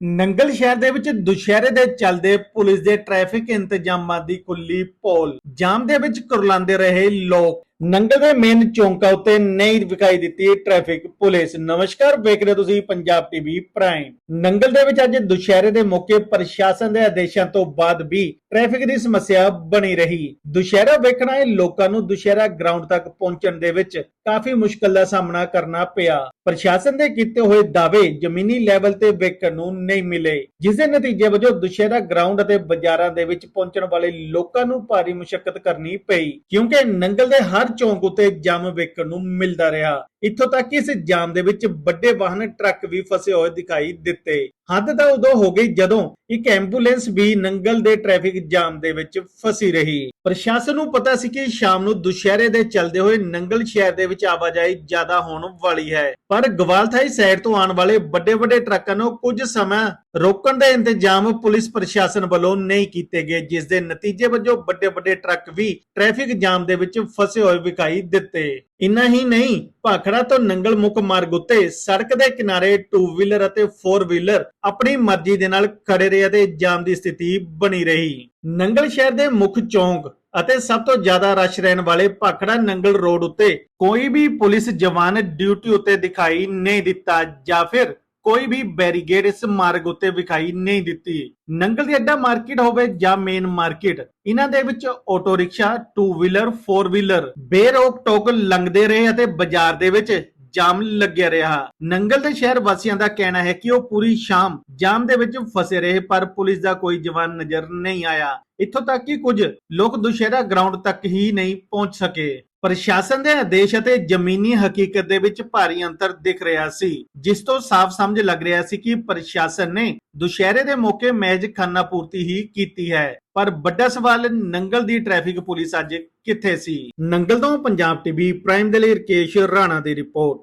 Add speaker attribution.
Speaker 1: ਨੰਗਲ ਸ਼ਹਿਰ ਦੇ ਵਿੱਚ ਦੁਸ਼ਹਿਰੇ ਦੇ ਚੱਲਦੇ ਪੁਲਿਸ ਦੇ ਟ੍ਰੈਫਿਕ ਇੰਤਜ਼ਾਮਾਂ ਦੀ ਕੁੱਲੀ ਪੋਲ। ਜਾਮ ਦੇ ਵਿੱਚ ਕੁਰਲਾਉਂਦੇ ਰਹੇ ਲੋਕ। ਨੰਗਲ ਦੇ ਮੇਨ ਚੌਂਕਾਂ ਉੱਤੇ ਨਹੀਂ ਵਿਖਾਈ ਦਿੱਤੀ ਟ੍ਰੈਫਿਕ ਪੁਲਿਸ। ਨਮਸਕਾਰ ਵੇਖ ਰਹੇ ਹੋ ਤੁਸੀਂ ਪੰਜਾਬ ਟੀਵੀ ਪ੍ਰਾਈਮ ਨੰਗਲ ਦੇ ਵਿੱਚ ਅੱਜ ਦੁਸ਼ਹਿਰੇ ਦੇ ਮੌਕੇ ਪ੍ਰਸ਼ਾਸਨ ਦੇ ਆਦੇਸ਼ਾਂ ਤੋਂ ਬਾਅਦ ਵੀ ਟ੍ਰੈਫਿਕ ਦੀ ਸਮੱਸਿਆ ਬਣੀ ਰਹੀ। ਦੁਸ਼ਹਿਰਾ ਵੇਖਣ ਆਏ ਲੋਕਾਂ ਨੂੰ ਦੁਸ਼ਹਿਰਾ ਗਰਾਊਂਡ ਤੱਕ ਪਹੁੰਚਣ ਦੇ ਵਿੱਚ ਕਾਫੀ ਮੁਸ਼ਕਲ ਦਾ ਸਾਹਮਣਾ ਕਰਨਾ ਪਿਆ। ਪ੍ਰਸ਼ਾਸਨ ਦੇ ਕੀਤੇ ਹੋਏ ਦਾਅਵੇ ਜ਼ਮੀਨੀ ਲੈਵਲ ਤੇ ਵੇਖਣ ਨੂੰ ਨਹੀਂ ਮਿਲੇ। ਜਿਸ ਦੇ ਨਤੀਜੇ ਵਜੋਂ ਦੁਸ਼ਹਿਰਾ ਗਰਾਊਂਡ ਅਤੇ ਬਾਜ਼ਾਰਾਂ ਦੇ ਵਿੱਚ ਪਹੁੰਚਣ ਵਾਲੇ ਲੋਕਾਂ ਨੂੰ ਭਾਰੀ ਮੁਸ਼ਕਲ ਕਰਨੀ ਪਈ। ਕਿਉਂਕਿ ਨੰਗਲ ਦੇ ਹਰ ਚੌਂਕ ਉੱਤੇ ਜੰਮ ਵੇਖਣ ਨੂੰ ਮਿਲਦਾ ਰਿਹਾ। ਇੱਥੋਂ ਤੱਕ ਕਿ ਇਸ ਜਾਮ ਦੇ ਵਿੱਚ ਵੱਡੇ ਵਾਹਨ, ਟਰੱਕ ਵੀ ਫਸੇ ਹੋਏ ਦਿਖਾਈ ਦਿੱਤੇ। ਹੱਦ ਤਾਂ ਉਦੋਂ ਹੋ ਗਈ ਜਦੋਂ ਇੱਕ ਐਂਬੂਲੈਂਸ ਵੀ ਨੰਗਲ ਦੇ ਟ੍ਰੈਫਿਕ ਜਾਮ ਦੇ ਵਿੱਚ ਫਸੀ ਰਹੀ। ਪ੍ਰਸ਼ਾਸਨ ਨੂੰ ਪਤਾ ਸੀ ਕਿ ਸ਼ਾਮ ਨੂੰ ਦੁਸ਼ਹਿਰੇ ਦੇ ਚੱਲਦੇ ਹੋਏ ਨੰਗਲ ਸ਼ਹਿਰ ਦੇ ਵਿੱਚ ਆਵਾਜਾਈ ਜ਼ਿਆਦਾ ਹੋਣ ਵਾਲੀ ਹੈ। ਪਰ ਗਵਾਲਥਾਈ ਸਾਈਡ ਤੋਂ ਆਉਣ ਵਾਲੇ ਵੱਡੇ ਵੱਡੇ ਟਰੱਕਾਂ ਨੂੰ ਕੁਝ ਸਮਾਂ ਰੋਕਣ ਦਾ ਇੰਤਜ਼ਾਮ ਪੁਲਿਸ ਪ੍ਰਸ਼ਾਸਨ ਵੱਲੋਂ ਨਹੀਂ ਕੀਤੇ ਗਏ, ਜਿਸ ਦੇ ਨਤੀਜੇ ਵਜੋਂ ਵੱਡੇ ਵੱਡੇ ਟਰੱਕ ਵੀ ਟ੍ਰੈਫਿਕ ਜਾਮ ਦੇ ਵਿੱਚ ਫਸੇ ਹੋਏ ਵਿਖਾਈ ਦਿੱਤੇ। ਇੰਨਾ ਹੀ ਨਹੀਂ ਭਾਖੜਾ ਤੋਂ ਨੰਗਲ ਮੁੱਖ ਮਾਰਗ ਉੱਤੇ ਸੜਕ ਦੇ ਕਿਨਾਰੇ 2 ਵੀਲਰ ਅਤੇ 4 ਵੀਲਰ ਆਪਣੀ ਮਰਜ਼ੀ ਦੇ ਨਾਲ ਖੜੇ ਰਹੇ ਅਤੇ ਜਾਮ ਦੀ ਸਥਿਤੀ ਬਣੀ ਰਹੀ। ਨੰਗਲ ਸ਼ਹਿਰ ਦੇ ਮੁੱਖ ਚੌਂਕ ਅਤੇ ਸਭ ਤੋਂ ਜ਼ਿਆਦਾ ਰਸ਼ ਰਹਿਣ ਵਾਲੇ ਭਾਖੜਾ ਨੰਗਲ ਰੋਡ ਉੱਤੇ ਕੋਈ ਵੀ ਪੁਲਿਸ ਜਵਾਨ ਡਿਊਟੀ ਉੱਤੇ ਦਿਖਾਈ ਨਹੀਂ ਦਿੱਤਾ ਜਾਂ ਫਿਰ ਕੋਈ ਵੀ ਬੈਰੀਗੇਡ ਇਸ ਮਾਰਗ ਉੱਤੇ ਵਿਖਾਈ ਨਹੀਂ ਦਿੱਤੀ। ਨੰਗਲ ਦੀ ਅੱਡਾ ਮਾਰਕੀਟ ਹੋਵੇ ਜਾਂ ਮੇਨ ਮਾਰਕੀਟ, ਇਹਨਾਂ ਦੇ ਵਿੱਚ ਆਟੋ ਰਿਕਸ਼ਾ 2 ਵੀਲਰ 4 ਵੀਲਰ ਬੇਰੋਕ ਟੋਕ ਲੰਘਦੇ ਰਹੇ ਅਤੇ ਬਾਜ਼ਾਰ ਦੇ ਵਿੱਚ ਜਾਮ ਲੱਗਿਆ ਰਿਹਾ। ਨੰਗਲ ਦੇ ਸ਼ਹਿਰ ਵਾਸੀਆਂ ਦਾ ਕਹਿਣਾ ਹੈ ਕਿ ਉਹ ਪੂਰੀ ਸ਼ਾਮ ਜਾਮ ਦੇ ਵਿੱਚ ਫਸੇ ਰਹੇ, ਪਰ ਪੁਲਿਸ ਦਾ ਕੋਈ ਜਵਾਨ ਨਜ਼ਰ ਨਹੀਂ ਆਇਆ। ਇੱਥੋਂ ਤੱਕ ਕਿ ਕੁਝ ਲੋਕ ਦੁਸ਼ਹਿਰਾ ਗਰਾਊਂਡ ਤੱਕ ਹੀ ਨਹੀਂ ਪਹੁੰਚ ਸਕੇ। ਪ੍ਰਸ਼ਾਸਨ ਦੇ ਆਦੇਸ਼ ਅਤੇ ਜ਼ਮੀਨੀ ਹਕੀਕਤ ਦੇ ਵਿੱਚ ਭਾਰੀ ਅੰਤਰ ਦਿਖ ਰਿਹਾ ਸੀ, ਜਿਸ ਤੋਂ ਸਾਫ਼ ਸਮਝ ਲੱਗ ਰਿਹਾ ਸੀ ਕਿ ਪ੍ਰਸ਼ਾਸਨ ਨੇ ਦੁਸ਼ਹਿਰੇ ਦੇ ਮੌਕੇ ਮੈਜ ਖਾਨਾ ਪੂਰਤੀ ਹੀ ਕੀਤੀ ਹੈ। ਪਰ ਵੱਡਾ ਸਵਾਲ, ਨੰਗਲ ਦੀ ਟ੍ਰੈਫਿਕ ਪੁਲਿਸ ਅੱਜ ਕਿੱਥੇ ਸੀ? ਨੰਗਲ ਤੋਂ ਪੰਜਾਬ ਟੀਵੀ, ਪ੍ਰਾਈਮ ਦੇ ਲਈ ਰਕੇਸ਼ ਰਾਣਾ ਦੀ ਰਿਪੋਰਟ।